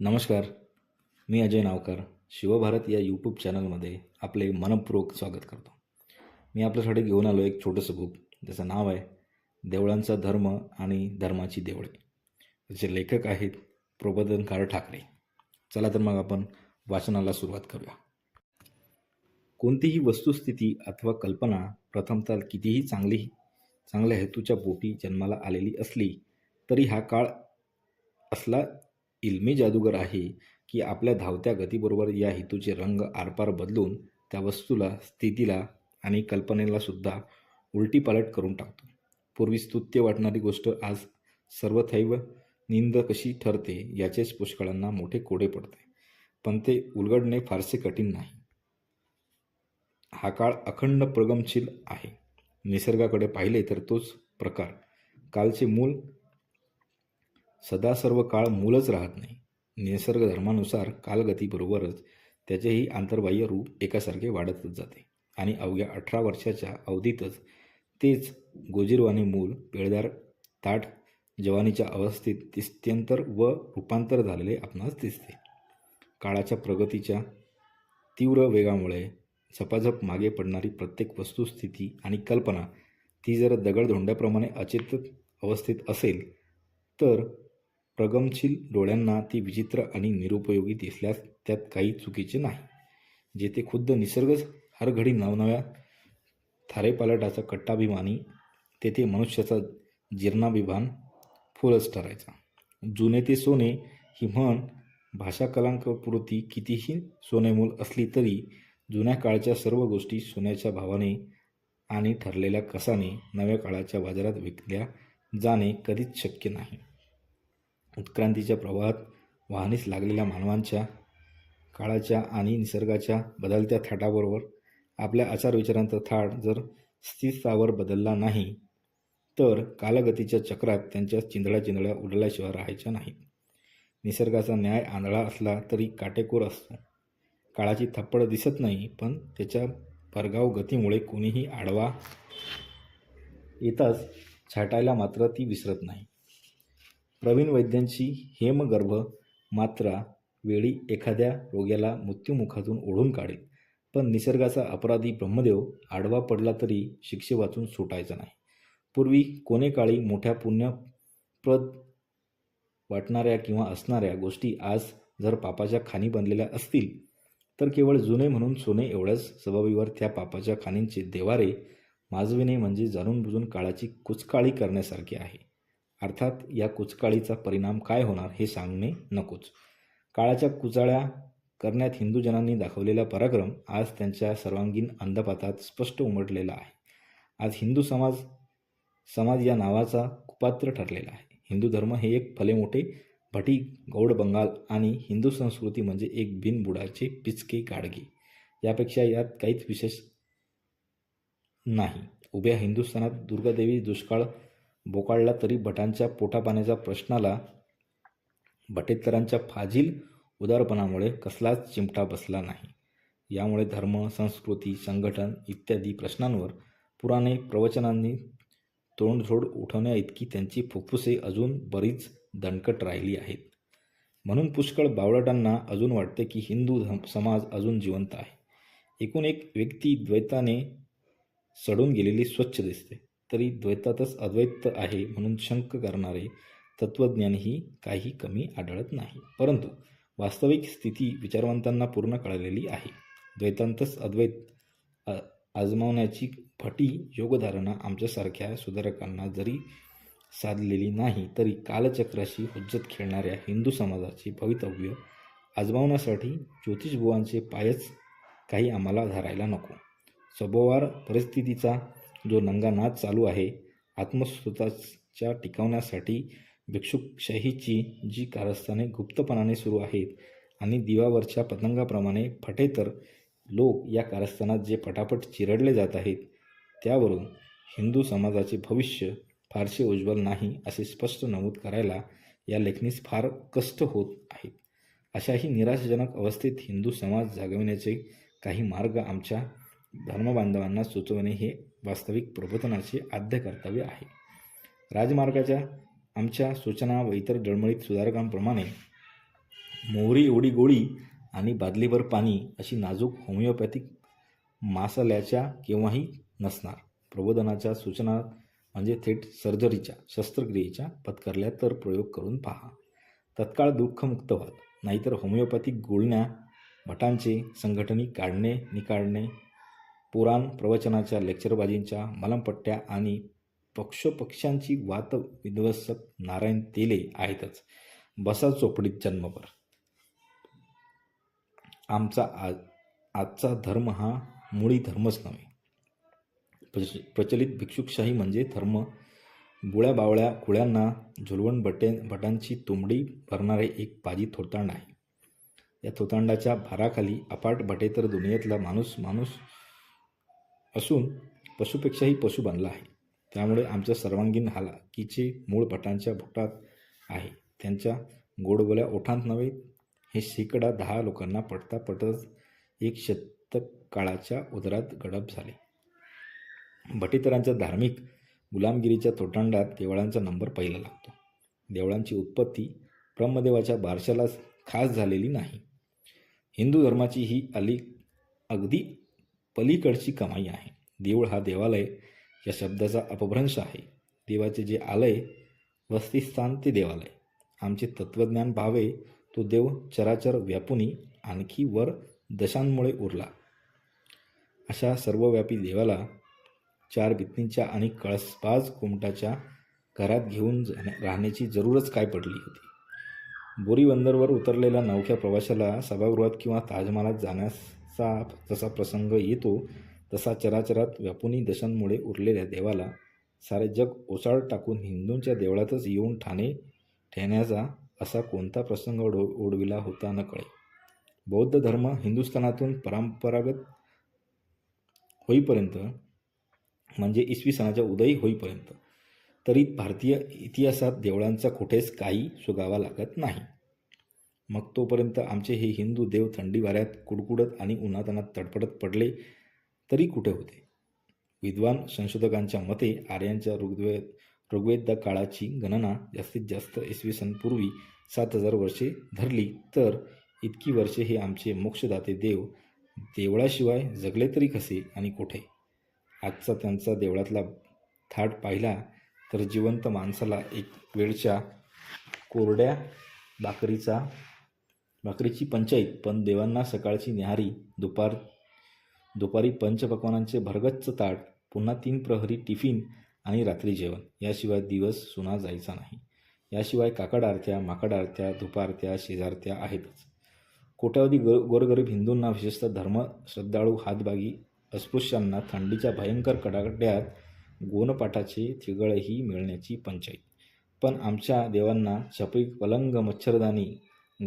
नमस्कार मी अजय नावकर शिवभारत या यूट्यूब चॅनलमध्ये आपले मनपूर्वक स्वागत करतो. मी आपल्यासाठी घेऊन आलो एक छोटंसं बुक ज्याचं नाव आहे देवळांचा धर्म आणि धर्माची देवळे. त्याचे लेखक आहेत प्रबोधनकार ठाकरे. चला तर मग आपण वाचनाला सुरुवात करूया. कोणतीही वस्तुस्थिती अथवा कल्पना प्रथमतः कितीही चांगली चांगल्या हेतूच्या पोटी जन्माला आलेली असली तरी हा काळ असला इल्मी जादूगर आहे की आपल्या धावत्या गतीबरोबर या हेतूचे रंग आरपार बदलून त्या वस्तूला स्थितीला आणि कल्पनेला सुद्धा उलटी पालट करून टाकतो. पूर्वी स्तुत्य वाटणारी गोष्ट आज सर्वथैव निंद कशी ठरते याचेच पुष्कळांना मोठे कोडे पडते. पण ते उलगडणे फारसे कठीण नाही. हा काळ अखंड प्रगमशील आहे. निसर्गाकडे पाहिले तर तोच प्रकार. कालचे मूल सदा सर्व काळ मूलच राहत नाही. निसर्ग धर्मानुसार कालगतीबरोबरच त्याचेही आंतरबाह्य रूप एकासारखे वाढतच जाते. आणि अवघ्या अठरा वर्षाच्या अवधीतच तेच गोजीरवाणी मूल पिळदार ताट जवानीच्या अवस्थेत तिस्त्यंतर व रूपांतर झालेले आपणास दिसते. काळाच्या प्रगतीच्या तीव्र वेगामुळे झपाझप मागे पडणारी प्रत्येक वस्तुस्थिती आणि कल्पना ती जर दगडधोंड्याप्रमाणे अचेत अवस्थेत असेल तर प्रगमशील डोळ्यांना ती विचित्र आणि निरुपयोगी दिसल्यास त्यात काही चुकीचे नाही. जेथे खुद्द निसर्गच हर घडी नवनव्या थारेपालटाचा कट्टाभिमानी तेथे मनुष्याचा जीर्णाभिमान फुलच ठरायचा. जुने ते सोने ही म्हण भाषा कलांकपुरती कितीही सोनेमूल असली तरी जुन्या काळच्या सर्व गोष्टी सोन्याच्या भावाने आणि ठरलेल्या कसाने नव्या काळाच्या बाजारात विकल्या जाणे कधीच शक्य नाही. उत्क्रांतीच्या प्रवाहात वाहनीस लागलेल्या मानवांच्या काळाच्या आणि निसर्गाच्या बदलत्या थाटाबरोबर आपल्या आचार विचारांचा थाट जर स्थिरस्थावर बदलला नाही तर कालगतीच्या चक्रात त्यांच्या चिंधळ्या चिंधळ्या उडल्याशिवाय राहायच्या नाहीत. निसर्गाचा न्याय आंधळा असला तरी काटेकोर असतो. काळाची थप्पड दिसत नाही पण त्याच्या परगाव गतीमुळे कोणीही आडवा येताच छाटायला मात्र ती विसरत नाही. प्रवीण वैद्यांची हेमगर्भ मात्रा वेळी एखाद्या रोग्याला मृत्युमुखातून ओढून काढेल. पण निसर्गाचा अपराधी ब्रह्मदेव आडवा पडला तरी शिक्षे वाचून सुटायचा नाही. पूर्वी कोणे काळी मोठ्या पुण्यप्रद वाटणाऱ्या किंवा असणाऱ्या गोष्टी आज जर पापाच्या खाणी बनलेल्या असतील तर केवळ जुने म्हणून सोने एवढ्याच सबाबीवर त्या पापाच्या खाणींचे देवारे माजविणे म्हणजे जाणून बुजून काळाची कुचकाळी करण्यासारखे आहे. अर्थात या कुचकाळीचा परिणाम काय होणार हे सांगणे नकोच. काळाच्या कुचाळ्या करण्यात हिंदूजनांनी दाखवलेला पराक्रम आज त्यांच्या सर्वांगीण अंधपातात स्पष्ट उमटलेला आहे. आज हिंदू समाज समाज या नावाचा कुपात्र ठरलेला आहे. हिंदू धर्म हे एक भले मोठे भटी गौड बंगाल आणि हिंदू संस्कृती म्हणजे एक बिनबुडाचे पिचके गाडगे. यापेक्षा यात काहीच विशेष नाही. उभ्या हिंदुस्थानात दुर्गादेवी दुष्काळ बोकाळला तरी भटांच्या पोटापाण्याच्या प्रश्नाला भटेतरांच्या फाजील उदारपणामुळे कसलाच चिमटा बसला नाही. यामुळे धर्म संस्कृती संघटन इत्यादी प्रश्नांवर पुराणे प्रवचनांनी तोंडझोड उठवण्या इतकी त्यांची फुफ्फुसे अजून बरीच दणकट राहिली आहेत. म्हणून पुष्कळ बावळटांना अजून वाटते की हिंदू समाज अजून जिवंत आहे. एकूण एक व्यक्ती द्वैताने सडून गेलेली स्वच्छ दिसते. तरी द्वैतातच अद्वैत आहे म्हणून शंक करणारे तत्त्वज्ञानीही काही कमी आढळत नाही. परंतु वास्तविक स्थिती विचारवंतांना पूर्ण कळलेली आहे. द्वैतांतच अद्वैत आजमावण्याची फटी योगधारणा आमच्यासारख्या सुधारकांना जरी साधलेली नाही तरी कालचक्राशी हुज्जत खेळणाऱ्या हिंदू समाजाचे भवितव्य आजमावण्यासाठी ज्योतिषबुवांचे पायच काही आम्हाला धरायला नको. सभोवार परिस्थितीचा जो नंगानाथ चालू आहे आत्मस्वताच्या टिकवण्यासाठी भिक्षुकशाहीची जी कारस्थाने गुप्तपणाने सुरू आहेत आणि दिवावरच्या पतंगाप्रमाणे फटेतर लोक या कारस्थानात जे फटाफट चिरडले जात आहेत त्यावरून हिंदू समाजाचे भविष्य फारसे उज्ज्वल नाही असे स्पष्ट नमूद करायला या लेखनीस फार कष्ट होत आहेत. अशाही निराशाजनक अवस्थेत हिंदू समाज जागविण्याचे काही मार्ग आमच्या धर्मबांधवांना सुचवणे हे वास्तविक प्रबोधनाचे आद्य कर्तव्य आहे. राजमार्गाच्या आमच्या सूचना व इतर डळमळीत सुधारकांप्रमाणे मोहरी एवढी गोळी आणि बादलीभर पाणी अशी नाजूक होमिओपॅथिक मासाल्याच्या केव्हाही नसणार. प्रबोधनाच्या सूचना म्हणजे थेट सर्जरीच्या शस्त्रक्रियेच्या पत्करल्या तर प्रयोग करून पहा. तत्काळ दुःखमुक्त व्हाल नाहीतर होमिओपॅथिक गुळण्या भटांचे संघटनी काढणे निकाळणे पुराण प्रवचनाच्या लेक्चरबाजींच्या मलमपट्ट्या आणि पक्षोपक्षांची वात विध्वसक नारायण तेले आहेतच. बसा चोपडीत जन्मभर. आमचा आज आजचा धर्म हा मुळी धर्मच नव्हे. प्रच प्रचलित भिक्षुकशाही म्हणजे धर्म. बुळ्या बावळ्या कुळ्यांना झुलवण भटे भटांची तुंबडी भरणारे एक पाजी थोतांड आहे. या थोतांडाच्या भाराखाली अपाट भटेतर दुनियेतला माणूस माणूस असून पशुपेक्षाही पशु बनला आहे. त्यामुळे आमच्या सर्वांगीण हालाकीचे मूळ भटांच्या भुटात आहे. त्यांच्या गोडबोल्या ओठांत नव्हे हे शेकडा दहा लोकांना पटता पटत एक शतक काळाच्या उदरात गडप झाले. भटीतरांच्या धार्मिक गुलामगिरीच्या तोटांडात देवळांचा नंबर पहिला लागतो. देवळांची उत्पत्ती ब्रह्मदेवाच्या बारशालाच खास झालेली नाही. हिंदू धर्माची ही अली अगदी पलीकडची कमाई आहे. देऊळ हा देवालय या शब्दाचा अपभ्रंश आहे. देवाचे जे आलय वस्तिस्थान ते देवालय. आमचे तत्त्वज्ञान भावे तो देव चराचर व्यापुनी आणखी वर दशांमुळे उरला. अशा सर्वव्यापी देवाला चार भित्तींच्या आणि कळसबाज कुमटाच्या घरात घेऊन राहण्याची जरूरच काय पडली होती. बोरीबंदरवर उतरलेल्या नवख्या प्रवाशाला सभागृहात किंवा ताजमहालात जाण्यास चा जसा प्रसंग येतो तसा चराचरात व्यापुनी दशांमुळे उरलेल्या देवाला सारे जग ओसाळ टाकून हिंदूंच्या देवळातच येऊन ठाणे ठेण्याचा असा कोणता प्रसंग ओढ ओढविला होता न कळे. बौद्ध धर्म हिंदुस्थानातून परंपरागत होईपर्यंत म्हणजे इसवी सणाच्या उदयी होईपर्यंत तरी भारतीय इतिहासात देवळांचा कुठेच काही सुगावा लागत नाही. मग तोपर्यंत आमचे हे हिंदू देव थंडी वाऱ्यात कुडकुडत आणि उन्हातानात तडफडत पडले तरी कुठे होते? विद्वान संशोधकांच्या मते आर्यांच्या ऋग्वेद ऋग्वेद काळाची गणना जास्तीत जास्त इसवी सन पूर्वी सात हजार वर्षे धरली तर इतकी वर्षे हे आमचे मोक्षदाते देव देवळाशिवाय जगले तरी कसे आणि कुठे? आजचा त्यांचा देवळातला थाट पाहिला तर जिवंत माणसाला एक वेळच्या कोरड्या भाकरीचा भाकरीची पंचाईत पण देवांना सकाळची न्याहारी दुपार दुपारी पंचपक्वानांचे भरगच्च ताट पुन्हा तीन प्रहरी टिफिन आणि रात्री जेवण. याशिवाय दिवस सुना जायचा नाही. याशिवाय काकड आरत्या माकड आरत्या धुपारत्या शेजारत्या आहेतच. कोट्यावधी गो गोरगरीब हिंदूंना विशेषतः धर्म श्रद्धाळू हातबागी अस्पृश्यांना थंडीच्या भयंकर कडाकड्यात गोनपाठाचे थिगळही मिळण्याची पंचाईत. पण आमच्या देवांना छपरी पलंग मच्छरदानी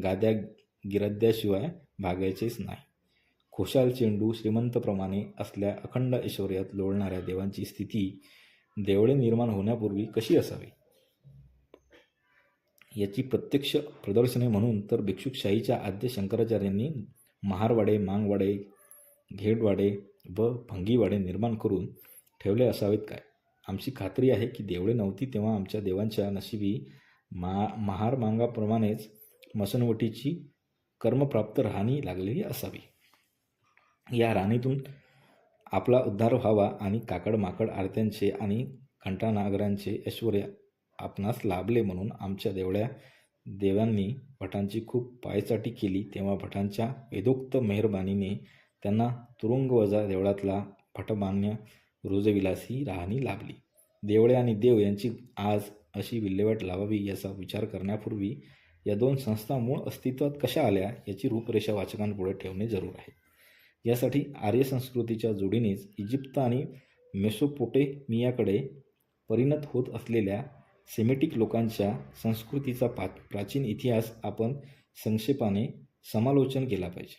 गाद्या गिरद्याशिवाय भागायचेच नाही. खुशाल चेंडू श्रीमंतप्रमाणे असल्या अखंड ऐश्वर्यात लोळणाऱ्या देवांची स्थिती देवळे निर्माण होण्यापूर्वी कशी असावी? याची प्रत्यक्ष प्रदर्शने म्हणून तर भिक्षुकशाहीच्या आद्य शंकराचार्यांनी महारवाडे मांगवाडे घेडवाडे व भंगीवाडे निर्माण करून ठेवले असावेत काय? आमची खात्री आहे की देवळे नव्हती तेव्हा आमच्या देवांच्या नशिबी मा महार मांगाप्रमाणेच मसनवटीची कर्मप्राप्त राहणी लागलेली असावी. या राणीतून आपला उद्धार व्हावा आणि काकड माकड आरत्यांचे आणि घंटानागरांचे ऐश्वर आपणास लाभले म्हणून आमच्या देवळ्या देवांनी भटांची खूप पायचाटी केली. तेव्हा भटांच्या वेदोक्त मेहरबानीने त्यांना तुरुंगवजा देवळातला भटमान्य रोजविलासी राहणी लाभली. देवळे आणि देव यांची आज अशी विल्हेवाट लावावी याचा विचार करण्यापूर्वी या दोन संस्था मूळ अस्तित्वात कशा आल्या याची रूपरेषा वाचकांपुढे ठेवणे जरूर आहे. यासाठी आर्य संस्कृतीच्या जोडीनेच इजिप्त आणि मेसोपोटेमियाकडे परिणत होत असलेल्या सेमेटिक लोकांच्या संस्कृतीचा पा प्राचीन इतिहास आपण संक्षेपाने समालोचन केला पाहिजे.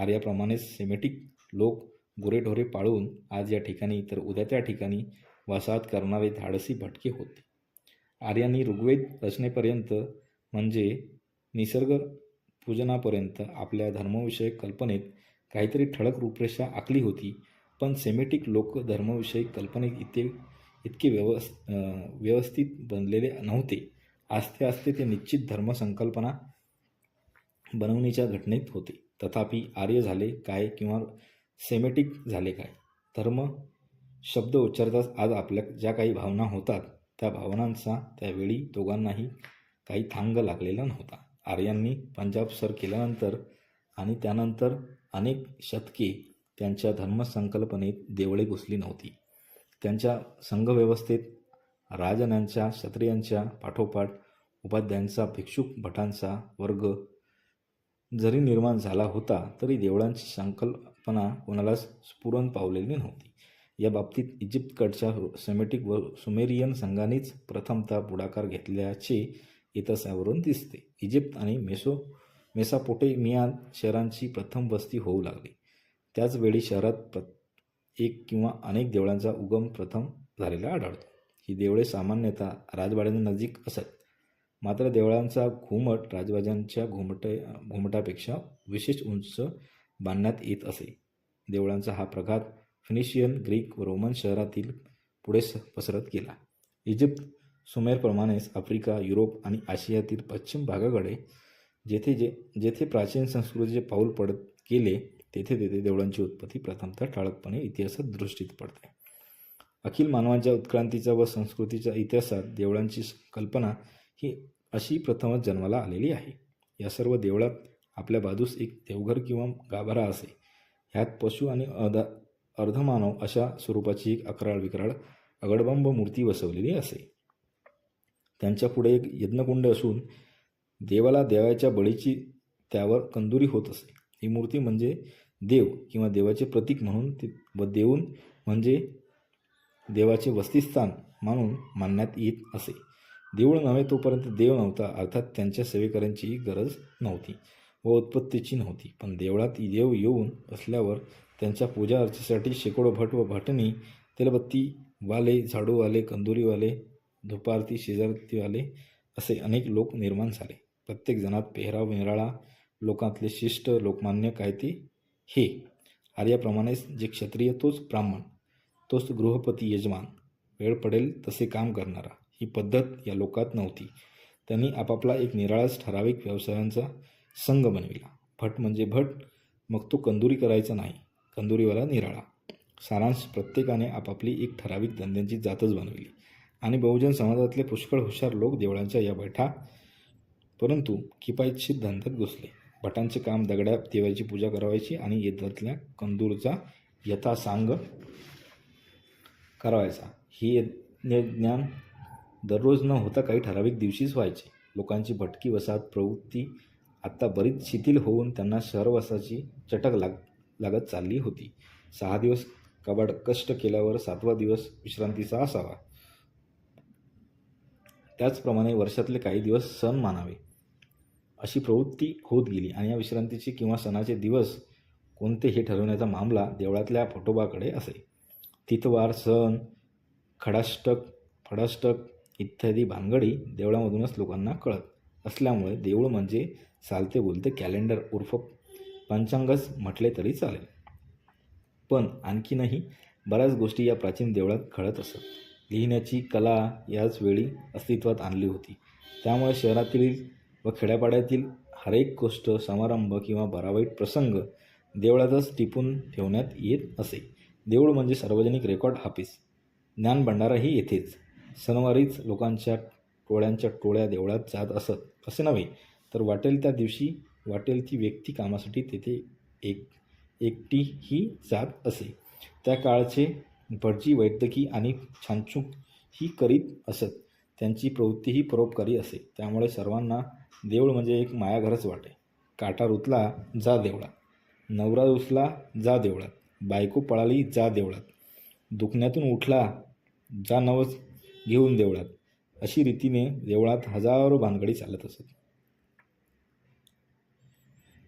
आर्याप्रमाणेच सेमेटिक लोक गुरेढोरे पाळून आज या ठिकाणी तर उद्या त्या ठिकाणी वसाहत करणारे धाडसी भटके होते. आर्यांनी ऋग्वेद रचनेपर्यंत म्हणजे निसर्ग पूजनापर्यंत आपल्या धर्मविषयक कल्पनेत काहीतरी ठळक रूपरेषा आखली होती पण सेमेटिक लोक धर्मविषयक कल्पनेत इतके इतके व्यवस् व्यवस्थित बनलेले नव्हते. आस्ते आस्ते ते निश्चित धर्मसंकल्पना बनवणीच्या घटनेत होते. तथापि आर्य झाले काय किंवा सेमेटिक झाले काय? धर्म शब्द उच्चारताच आज आपल्या ज्या काही भावना होतात त्या भावनांचा त्यावेळी दोघांनाही काही थांग लागलेला नव्हता. आर्यांनी पंजाब सर केल्यानंतर आणि त्यानंतर अनेक शतके त्यांच्या धर्मसंकल्पनेत देवळे घुसली नव्हती. त्यांच्या संघव्यवस्थेत राजनांच्या क्षत्रियांच्या पाठोपाठ उपाध्यांचा भिक्षुक भटांचा वर्ग जरी निर्माण झाला होता तरी देवळांची संकल्पना कोणालाच स्फुरण पावलेली नव्हती. या बाबतीत इजिप्तकडच्या सेमेटिक व सुमेरियन संघानेच प्रथमतः पुढाकार घेतल्याचे इतिहासावरून दिसते. इजिप्त आणि मेसो मेसापोटेमिया शहरांची प्रथम वस्ती होऊ लागली. त्याचवेळी शहरात प्र एक किंवा अनेक देवळांचा उगम प्रथम झालेला आढळतो. ही देवळे सामान्यतः राजवाड्यांनजीक असत. मात्र देवळांचा घुमट राजवाड्यांच्या घुमट घुमटापेक्षा विशेष उंच बांधण्यात येत असे. देवळांचा हा प्रघात फिनिशियन ग्रीक व रोमन शहरातील पुढे स पसरत गेला. इजिप्त सुमेरप्रमाणेच आफ्रिका युरोप आणि आशियातील पश्चिम भागाकडे जेथे जे जेथे प्राचीन संस्कृतीचे पाऊल पडत गेले तेथे तेथे देवळांची उत्पत्ती प्रथमतः ठळकपणे इतिहासात दृष्टीत पडते. अखिल मानवांच्या उत्क्रांतीचा व संस्कृतीच्या इतिहासात देवळांची कल्पना ही अशी प्रथमच जन्माला आलेली आहे. या सर्व देवळात आपल्या बाजूस एक देवघर किंवा गाभारा असे. ह्यात पशु आणि अर्धा अर्धमानव अशा स्वरूपाची एक अकराळ विकराळ अगडबंब मूर्ती बसवलेली असे. त्यांच्यापुढे एक यज्ञकुंड असून देवाला देवाच्या बळीची त्यावर कंदुरी होत असे. ही मूर्ती म्हणजे देव किंवा देवाचे प्रतीक म्हणून ते व देऊन म्हणजे देवाचे वस्तिस्थान म्हणून मानण्यात येत असे. देऊळ नव्हे तोपर्यंत देव नव्हता अर्थात त्यांच्या सेवेकऱ्यांची गरज नव्हती व उत्पत्तीची नव्हती. पण देवळात देव येऊन असल्यावर त्यांच्या पूजा अर्चेसाठी शेकडो भट व भटणी तेलबत्ती वाले झाडूवाले कंदुरीवाले धुपारती शेजारतीवाले असे अनेक लोक निर्माण झाले. प्रत्येक जणात पेहराव निराळा लोकांतले शिष्ट लोकमान्य काय ते? हे. आर्याप्रमाणेच जे क्षत्रिय तोच ब्राह्मण तोच गृहपती यजमान. वेळ पडेल तसे काम करणारा. ही पद्धत या लोकात नव्हती. त्यांनी आपापला एक निराळाच ठराविक व्यवसायांचा संघ बनविला. भट म्हणजे भट मग तो कंदुरी करायचा नाही. कंदुरीवाला निराळा. सारांश प्रत्येकाने आपापली एक ठराविक धंद्यांची जातच बनविली. आणि बहुजन समाजातले पुष्कळ हुशार लोक देवळांच्या या बैठा परंतु किफायतशीर धंद्यात घुसले. भटांचे काम दगड्या देवाची पूजा करावायची आणि येतातल्या कंदूरचा यथासांग करावायचा ही ज्ञान दररोज न होता काही ठराविक दिवशीच व्हायचे. लोकांची भटकी वसाहत प्रवृत्ती आत्ता बरीच शिथिल होऊन त्यांना शहरवासाची चटक लाग लागत चालली होती. सहा दिवस कबाड कष्ट केल्यावर सातवा दिवस विश्रांतीचा असावा. त्याचप्रमाणे वर्षातले काही दिवस सण मानावे. अशी प्रवृत्ती होत गेली आणि या विश्रांतीचे किंवा सणाचे दिवस कोणते हे ठरवण्याचा मामला देवळातल्या फोटोबाकडे असे. तिथवार सण खडाष्टक फडाष्टक इत्यादी भानगडी देवळामधूनच लोकांना कळत असल्यामुळे देऊळ म्हणजे चालते बोलते कॅलेंडर उर्फ पंचांगच म्हटले तरी चालेल. पण आणखीनही बऱ्याच गोष्टी या प्राचीन देवळात घडत असत. लिहिण्याची कला याच वेळी अस्तित्वात आणली होती. त्यामुळे शहरातील व खेड्यापाड्यातील हरेक गोष्ट समारंभ किंवा बरावाईट प्रसंग देवळातच टिपून ठेवण्यात येत असे. देऊळ म्हणजे सार्वजनिक रेकॉर्ड ऑफिस ज्ञानभंडाराही येथेच. सणवारीच लोकांच्या टोळ्यांच्या टोळ्या देवळात जात असत. असे नव्हे तर वाटेल त्या दिवशी वाटेल ती व्यक्ती कामासाठी तेथे एक एकटीही जात असे. त्या काळचे भटजी वैद्यकी आणि छानछूक ही करीत असत. त्यांची प्रवृत्तीही परोपकारी असे. त्यामुळे सर्वांना देऊळ म्हणजे एक मायाघरच वाटे. काटा रुतला जा देवळात. नवरा रुसला जा देवळात. बायको पळाली जा देवळात. दुखण्यातून उठला जा नवस घेऊन देवळात. अशी रीतीने देवळात हजारो भानगडी चालत असत.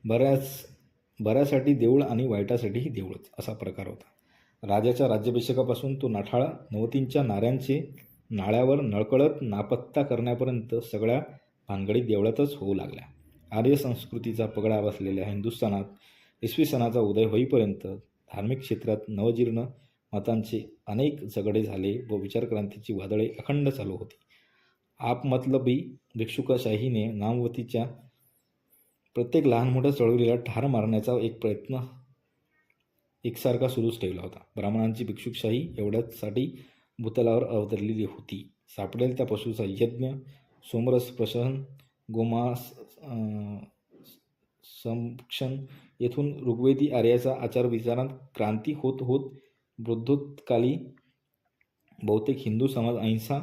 बऱ्याच बऱ्यासाठी देऊळ आणि वाईटासाठीही देऊळच असा प्रकार होता. राजाच्या राज्याभिषेकापासून तो नाठाळा नवतींच्या नाऱ्यांचे नाळ्यावर नळकळत नापत्ता करण्यापर्यंत सगळ्या भानगडी देवळातच होऊ लागल्या. आर्य संस्कृतीचा पगडा बसलेल्या हिंदुस्थानात इसवी सणाचा उदय होईपर्यंत धार्मिक क्षेत्रात नवजीर्ण मतांचे अनेक झगडे झाले व विचारक्रांतीची वादळे अखंड चालू होती. आपमतलबी भिक्षुकशाहीने नामवतीच्या प्रत्येक लहान मोठ्या चळवळीला ठार मारण्याचा एक प्रयत्न एकसारखा सुरूच ठेवला होता. ब्राह्मणांची भिक्षुकशाही एवढ्यासाठी भूतलावर अवतरलेली होती. सापडेल त्या पशूचा यज्ञ सोमरस प्रशन गोमास संक्षण येथून ऋग्वेदी आर्याचा आचार विचारात क्रांती होत होत बुद्धोत्काली बहुतेक हिंदू समाज अहिंसा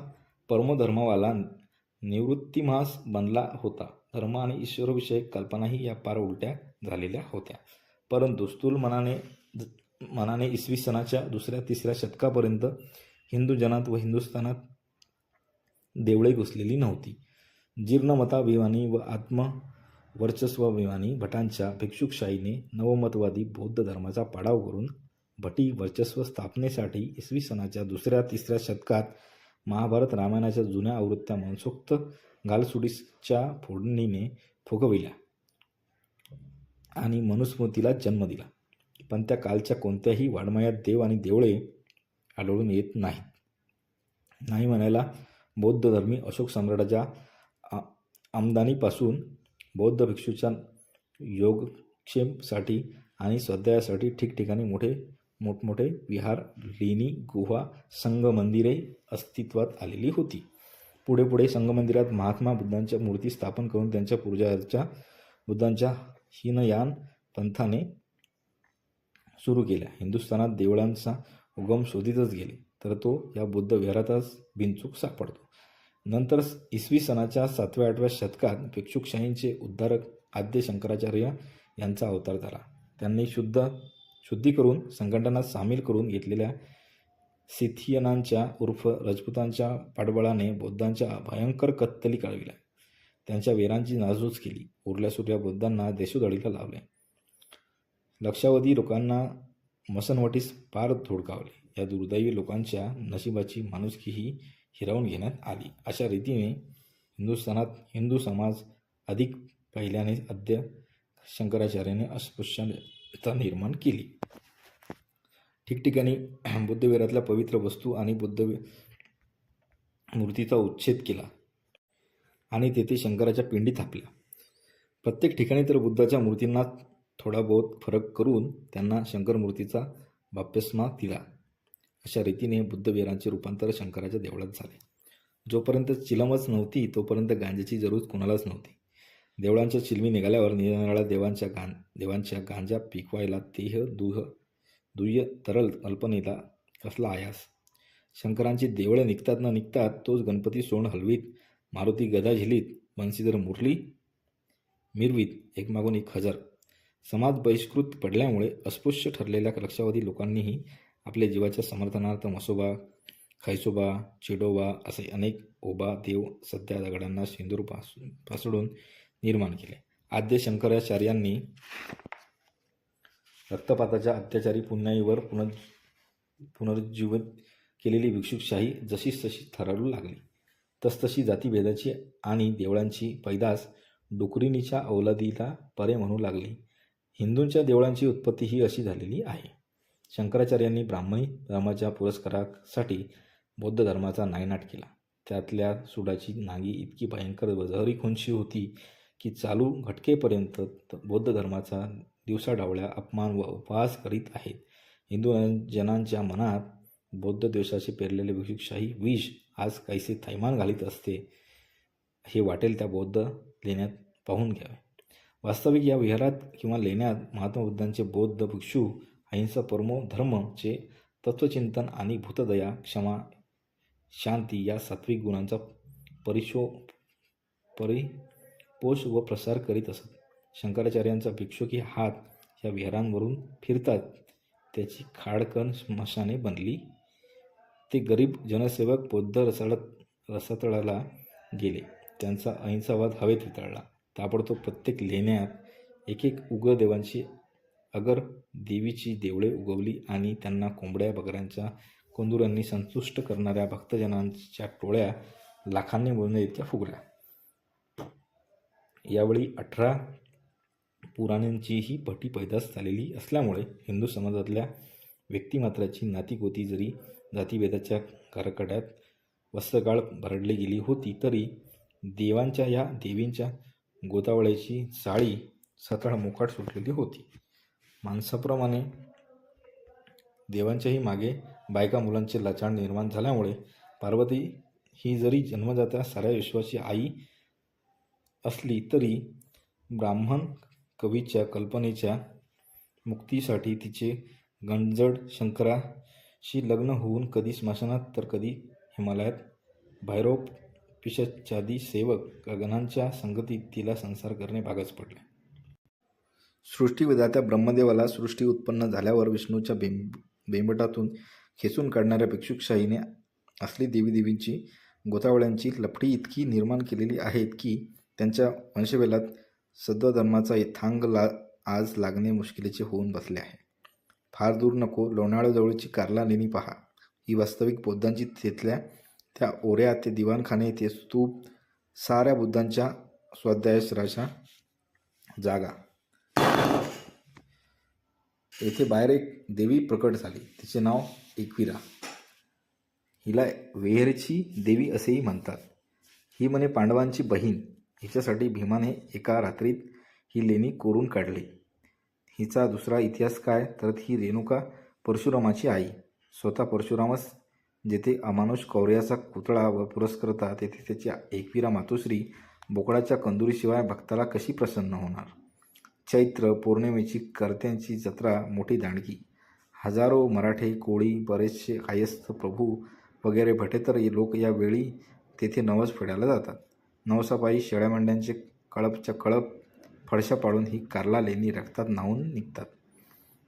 परमधर्मवाला निवृत्तीमास बनला होता. धर्म आणि ईश्वरविषयक कल्पनाही या पार उलट्या झालेल्या होत्या. परंतु स्थूल मनाने मनाने इसवी सणाच्या दुसऱ्या तिसऱ्या शतकापर्यंत हिंदू जनात व हिंदुस्थानात देवळे घुसलेली नव्हती. जीर्णमताभिमानी व आत्मवर्चस्वाभिमानी भटांच्या भिक्षुकशाहीने नवमतवादी बौद्ध धर्माचा पाडाव करून भटी वर्चस्व स्थापनेसाठी इसवी सणाच्या दुसऱ्या तिसऱ्या शतकात महाभारत रामायणाच्या जुन्या आवृत्त्या मनसोक्त गालसुडीसच्या फोडणीने फुगविल्या आणि मनुस्मृतीला जन्म दिला. पण त्या कालच्या कोणत्याही वाडमयात देव आणि देवळे आढळून येत नाहीत. नाही म्हणायला बौद्ध धर्मी अशोक सम्राटाच्या आ- आमदानीपासून बौद्ध भिक्षूच्या योगक्षेमसाठी आणि स्वाध्यायासाठी ठिकठिकाणी मोठे मोठमोठे विहार लेणी गुहा संघमंदिरे अस्तित्वात आलेली होती. पुढे पुढे संघमंदिरात महात्मा बुद्धांच्या मूर्ती स्थापन करून त्यांच्या पूर्जाच्या बुद्धांच्या हीनयान पंथाने सुरू केल्या हिंदुस्थानात देवळांचा उगम शोधितच गेले तर तो या बुद्ध विहारातच बिनचूक सापडतो. नंतर इसवी सणाच्या सातव्या आठव्या शतकात भिक्षुकशाहींचे उद्धारक आद्य शंकराचार्य यांचा अवतार झाला. त्यांनी शुद्ध शुद्धी करून संघटनात सामील करून घेतलेल्या सिथियनांच्या उर्फ राजपुतांच्या पाठबळाने बौद्धांच्या भयंकर कत्तली कळविल्या त्यांच्या वीरांची नासधूस केली. उरल्या सुरल्या बौद्धांना देशोधडीला लावले. लक्षावधी लोकांना मसनवटीस पार धुडकावले या दुर्दैवी लोकांच्या नशिबाची माणुसकीही हिरावून घेण्यात आली. अशा रीतीने हिंदुस्थानात हिंदू समाज अधिक पहिल्याने अद्य शंकराचार्याने अस्पृश्यता निर्माण केली. ठिकठिकाणी बुद्धविरातल्या पवित्र वस्तू आणि बुद्ध मूर्तीचा उच्छेद केला आणि तेथे शंकराच्या पिंडी थापल्या. प्रत्येक ठिकाणी तर बुद्धाच्या मूर्तींना थोडा बहुत फरक करून त्यांना शंकर मूर्तीचा बाप्यस्मा दिला. अशा रीतीने बुद्धविहारांचे रूपांतर शंकराच्या देवळात झाले. जोपर्यंत चिलमच नव्हती तोपर्यंत गांजेची जरूर कोणालाच नव्हती. देवळांच्या चिलमी निघाल्यावर निरनिराळ्या देवांच्या गां देवांच्या गांजा पिकवायला देह दुह दुय्य तरल कल्पनेला कसला आयास. शंकरांची देवळं निघतात न निघतात तोच गणपती सोंड हलवीत मारुती गदा झिलीत बंशीधर मुरली मिरवीत एकमागून एक हजर. समाज बहिष्कृत पडल्यामुळे अस्पृश्य ठरलेल्या लक्षावधी लोकांनीही आपल्या जीवाच्या समर्थनार्थ मसोबा खैसोबा चिडोबा असे अनेक ओबा देव सध्या दगडांना सिंदूर पास पासडून निर्माण केले. आद्य शंकराचार्यांनी रक्तपाताच्या अत्याचारी पुण्याईवर पुनर् पुनरुज्जीवित केलेली भिक्षुकशाही जशी तशी थरारू लागली. तसतशी जातीभेदाची आणि देवळांची पैदास डुकरिणीच्या अवलादीला परे म्हणू लागली. हिंदूंच्या देवळांची उत्पत्ती ही अशी झालेली आहे. शंकराचार्यांनी ब्राह्मणी धर्माच्या पुरस्कारासाठी बौद्ध धर्माचा नायनाट केला. त्यातल्या सुडाची नागी इतकी भयंकर जहरी खुंशी होती की चालू घटकेपर्यंत त- बौद्ध धर्माचा दिवसाढावळ्या अपमान व उपहास करीत आहेत. हिंदू जनांच्या मनात बौद्ध द्वेषाचे पेरलेले भिक्षुकशाही विष आज काहीसे थैमान घालीत असते हे वाटेल त्या बौद्ध लेण्यात पाहून घ्यावे. वास्तविक या विहारात किंवा लेण्यात महात्मा बुद्धांचे बौद्ध भिक्षू अहिंसा परमो धर्मचे तत्वचिंतन आणि भूतदया क्षमा शांती या सात्विक गुणांचा परिशो परिपोष व प्रसार करीत असत. शंकराचार्यांचा भिक्षुकी हात या विहारांवरून फिरतात त्याची खाडकन स्मशाने बनली. ते गरीब जनसेवक बौद्ध रसाळत रसातळाला गेले. त्यांचा अहिंसावाद हवेत वितळला. ताबडतोब प्रत्येक लेण्यात एक एक उग्र देवांची अगर देवीची देवळे उगवली आणि त्यांना कोंबड्या बकऱ्यांच्या कोंदुरांनी संतुष्ट करणाऱ्या भक्तजनांच्या टोळ्या लाखांनी मिळून इतक्या फुगल्या. यावेळी अठरा पुराणांचीही भटी पैदास झालेली असल्यामुळे हिंदू समाजातल्या व्यक्तिमात्राची नातीगोती जरी जातीभेदाच्या करकड्यात वस्त्रकाळ भरडली गेली होती तरी देवांच्या या देवींच्या गोतावळ्याची चाळी सताळ मोकाट सुटलेली होती. माणसाप्रमाणे देवांच्याही मागे बायका मुलांचे लचाण निर्माण झाल्यामुळे पार्वती ही जरी जन्मदात्या साऱ्या विश्वाची आई असली तरी ब्राह्मण कवीच्या कल्पनेच्या मुक्तीसाठी तिचे गंजड शंकराशी लग्न होऊन कधी स्मशानात तर कधी हिमालयात. भैरव पिशाचादी सेवक गगनांच्या संगतीत तिला संसार करणे भागच पडले. सृष्टीविधात्या ब्रह्मदेवाला सृष्टी उत्पन्न झाल्यावर विष्णूच्या बेंब बेंबटातून खेचून काढणाऱ्या भिक्षुकशाहीने असली देवीदेवींची गोतावळ्यांची लफडी इतकी निर्माण केलेली आहेत की त्यांच्या वंशवेलात सद्वधर्माचा थांग ला आज लागणे मुश्किलीचे होऊन बसले आहे. फार दूर नको लोणावळ्याजवळची कार्ला लेणी पहा. ही वास्तविक बौद्धांची तिथल्या त्या ओऱ्या ते दिवाणखाने ते स्तूप साऱ्या बुद्धांच्या स्वाध्यायश्राच्या जागा. येथे बाहेर एक देवी प्रकट झाली. तिचे नाव एकविरा. हिला वेहरची देवी असेही म्हणतात. ही म्हणे पांडवांची बहीण. हिच्यासाठी भीमाने एका रात्रीत ही लेणी कोरून काढली. हिचा दुसरा इतिहास काय? तर ही रेणुका परशुरामाची आई. स्वतः परशुरामच जेथे अमानुष कौर्याचा पुतळा व पुरस्कर्ता तेथे त्याची एकविरा मातोश्री बोकडाच्या कंदुरीशिवाय भक्ताला कशी प्रसन्न होणार? चैत्र पौर्णिमेची कर्त्यांची जत्रा मोठी दांडगी. हजारो मराठे कोळी बरेचसे कायस्थ प्रभू वगैरे भटेतर लोक या वेळी तेथे नवस फेडायला जातात. नवसापायी शेळ्या मेंढ्यांचे कळपच्या कळप फडशा पाडून ही कारला लेणी रक्तात न्हावून निघतात.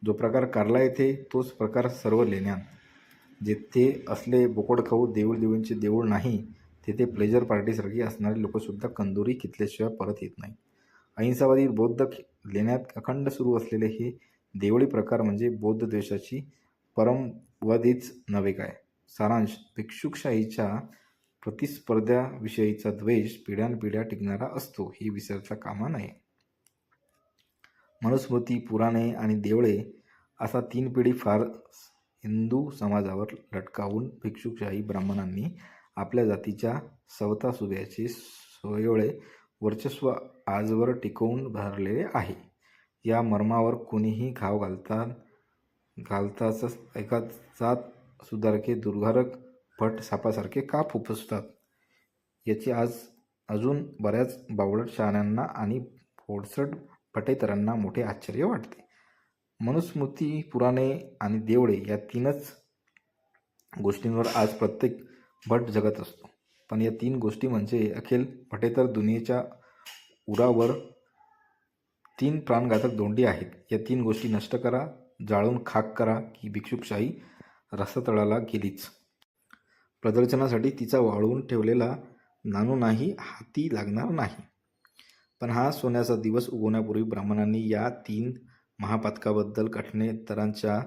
जो प्रकार कारला येथे तोच प्रकार सर्व लेण्यात. जिथे असले बोकड खाऊ देऊळ देऊळींचे देऊळ नाही तेथे प्लेजर पार्टीसारखी असणारे लोकसुद्धा कंदुरी कितल्याशिवाय परत येत नाही अहिंसावादी बौद्ध लेण्यात अखंड सुरू असलेले हे देवळी प्रकार म्हणजे बौद्ध द्वेषाची परमवधीच नव्हे काय? सारांश भिक्षुकशाहीच्या प्रतिस्पर्ध्याविषयीचा द्वेष पिढ्यानपिढ्या टिकणारा असतो हे विसरता कामा नये. मनुस्मृती पुराणे आणि देवळे असा तीन पिढी फार हिंदू समाजावर लटकावून भिक्षुकशाही ब्राह्मणांनी आपल्या जातीच्या सवतासुद्याचे सोयळे वर्चस्व आजवर टिकवून धरलेले आहे. या मर्मावर कोणीही घाव घालता घालताच एका जात सुधारके दुर्घारक भट सापासारखे का फुफसतात? याची आज अजून बऱ्याच बावळट शहाण्यांना आणि फोडसट भटेतरांना मोठे आश्चर्य वाटते. मनुस्मृती पुराणे आणि देवळे या तीनच गोष्टींवर आज प्रत्येक भट जगत असतो. पण या तीन गोष्टी म्हणजे अखेर भटेतर दुनियेच्या उरावर तीन प्राणघातक दोंडी आहेत. या तीन गोष्टी नष्ट करा जाळून खाक करा की भिक्षुकशाही रसातळाला गेलीच. प्रदर्शनासाठी तिचा वाळवून ठेवलेला नाणू नाही हाती लागणार नाही. पण हा सोन्याचा दिवस उगवण्यापूर्वी ब्राह्मणांनी या तीन महापातकाबद्दल कठणेतरांच्या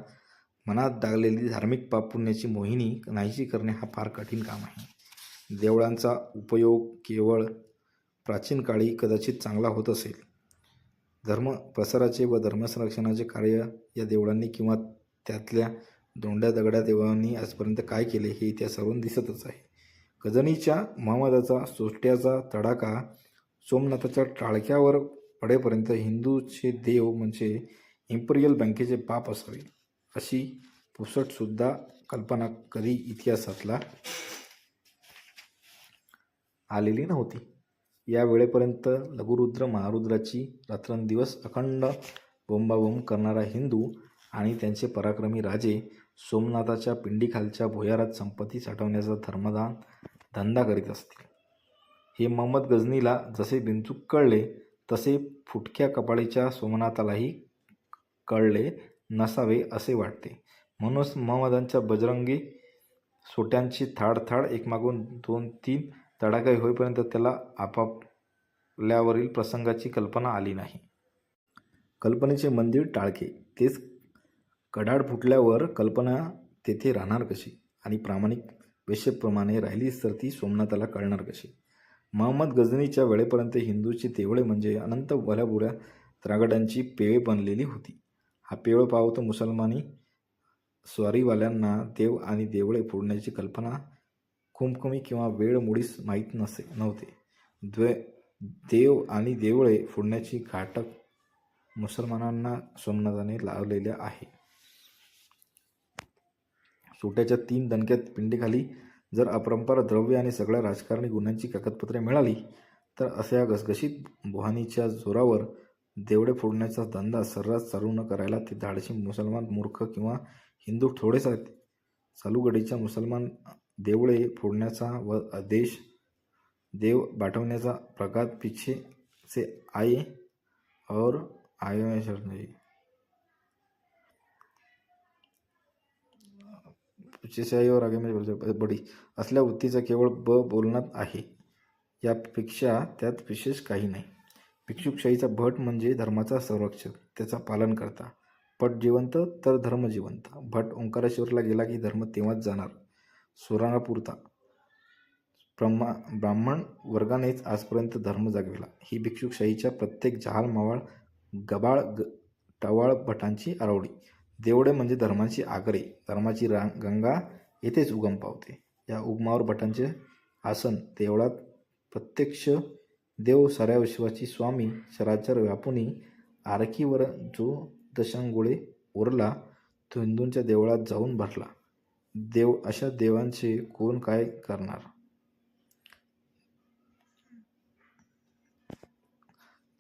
मनात दागलेली धार्मिक पाप पुण्याची मोहिनी नाहीशी करणे हा फार कठीण काम आहे. देवळांचा उपयोग केवळ प्राचीन काळी कदाचित चांगला होत असेल. धर्म प्रसाराचे व धर्मसंरक्षणाचे कार्य या देवळांनी किंवा त्यातल्या दोंड्या दगड्या देवांनी आजपर्यंत काय केले हे इतिहासावरून दिसतच आहे. गजनीच्या महमदाचा सोष्ट्याचा तडाखा सोमनाथाच्या टाळक्यावर पडेपर्यंत हिंदूचे देव म्हणजे इम्परियल बँकेचे पाप असावे अशी पुसटसुद्धा कल्पना कधी इतिहासातला आलेली नव्हती. या वेळेपर्यंत लघुरुद्र महारुद्राची रात्रंदिवस अखंड बोंबाबोंब करणारा हिंदू आणि त्यांचे पराक्रमी राजे सोमनाथाच्या पिंडीखालच्या भुयारात संपत्ती साठवण्याचा धर्मदान धंदा करीत असतील. हे मोहम्मद गझनीला जसे बिनचूक कळले तसे फुटक्या कपाळीच्या सोमनाथालाही कळले नसावे असे वाटते. म्हणूनच महम्मदांच्या बजरंगी सोट्यांची थाड थाड एकमागून दोन तीन तडाखे होईपर्यंत त्याला आपापल्यावरील प्रसंगाची कल्पना आली नाही. कल्पनेचे मंदिर टाळके. तेच कडाड फुटल्यावर कल्पना तेथे राहणार कशी? आणि प्रामाणिक वेशेप्रमाणे राहिलीच तर ती सोमनाथाला कळणार कशी? महम्मद गझनीच्या वेळेपर्यंत हिंदूची देवळे म्हणजे अनंत भल्याबुऱ्या त्रागडांची पेवे बनलेली होती. हा पिवळं पावतो मुसलमानी स्वारीवाल्यांना देव आणि देवळे फोडण्याची कल्पना कुमकुमी किंवा वेळ मुळीच माहीत नसे नव्हते. द्वे देव आणि देवळे फोडण्याची घाटक मुसलमानांना सोमनाथाने लावलेल्या आहे. सुट्याच्या तीन दणक्यात पिंडीखाली जर अपरंपार द्रव्य आणि सगळ्या राजकारणी गुन्ह्यांची कागदपत्रे मिळाली तर अशा या घसघशीत बुहानीच्या जोरावर देवडे फोडण्याचा धंदा सर्रास चालू न करायला ते धाडशी मुसलमान मूर्ख किंवा हिंदू थोडेच आहेत. चालूगडीच्या मुसलमान देवळे फोडण्याचा व देश देव पाठवण्याचा प्रघात पिछे से आए और आए में आई और आगे बडी असल्या वृत्तीचा केवळ ब बोलण्यात आहे. यापेक्षा त्यात विशेष काही नाही. भिक्षुकशाहीचा भट म्हणजे धर्माचा संरक्षक त्याचा पालन करता पट जिवंत तर धर्म जिवंत. भट ओंकारेश्वरला गेला की धर्म तेव्हाच जाणार. सुराणा पुरता ब्रह्मा ब्राह्मण वर्गानेच आजपर्यंत धर्म जागविला. ही भिक्षुकशाहीच्या प्रत्येक जहाल मावाळ गबाळ ग टवाळ भटांची आरवडी. देवडे म्हणजे धर्माची आगरे. धर्माची रांग गंगा येथेच उगम पावते. या उगमावर भटांचे आसन देवळात प्रत्यक्ष देव साऱ्या विश्वाची स्वामी चराचर व्यापुनी आरकीवर जो दशांगुळे उरला तो हिंदूंच्या देवळात जाऊन भरला. देव अशा देवांचे कोण काय करणार?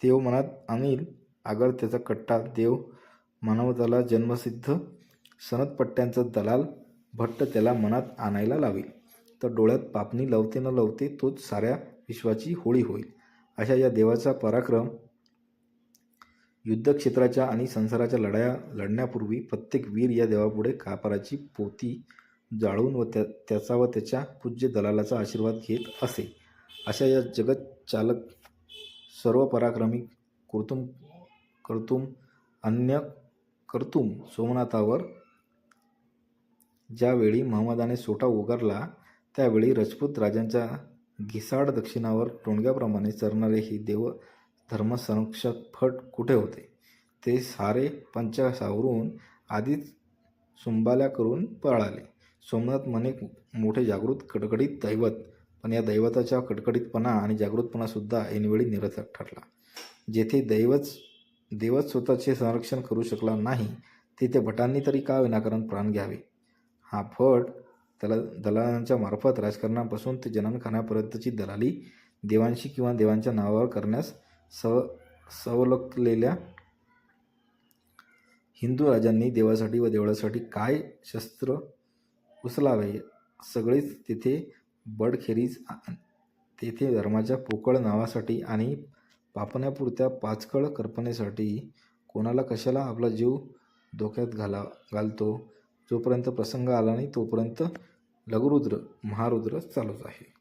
देव मनात आणील आगर त्याचा कट्टा. देव मानवताला जन्मसिद्ध सनदपट्ट्यांचा दलाल भट्ट त्याला मनात आणायला लावेल. तर डोळ्यात पापणी लवते न लवते तोच साऱ्या विश्वाची होळी होईल. अशा या देवाचा पराक्रम युद्धक्षेत्राच्या आणि संसाराच्या लढाया लढण्यापूर्वी प्रत्येक वीर या देवापुढे कापराची पोती जाळून व त्या त्याचा व त्याच्या पूज्य दलालाचा आशीर्वाद घेत असे. अशा या जगत चालक सर्व पराक्रमी कुर्तुम कर्तुम अन्य कर्तुम सोमनाथावर ज्यावेळी महम्मदाने सोटा उगारला त्यावेळी राजपूत राजांच्या घिसाड दक्षिणावर टोणग्याप्रमाणे चरणारे ही देव धर्मसंरक्षक फट कुठे होते? ते सारे पंचा सावरून आधीच सुंबाल्या करून पळाले. सोमनाथ म्हणे मोठे जागृत कडकडीत दैवत. पण या दैवताच्या कडकडीतपणा आणि जागृतपणासुद्धा ऐनवेळी निरर्थक ठरला. जेथे दैवच देवच स्वतःचे संरक्षण करू शकला नाही तिथे भटांनी तरी का विनाकारण प्राण घ्यावे? हा फट त्याला दलालांच्या मार्फत राजकारणापासून ते जननखानापर्यंतची दलाली देवांशी किंवा देवांच्या नावावर करण्यास सव सवलकलेल्या हिंदू राजांनी देवासाठी व देवळासाठी काय शस्त्र उचलावे? सगळेच तेथे बडखेरीज तेथे धर्माच्या पोकळ नावासाठी आणि पापण्यापुरत्या पाचकळ कल्पनेसाठी कोणाला कशाला आपला जीव धोक्यात घाला घालतो? जोपर्यंत प्रसंग आला नाही तोपर्यंत लघुरुद्र महारुद्र चालूच आहे.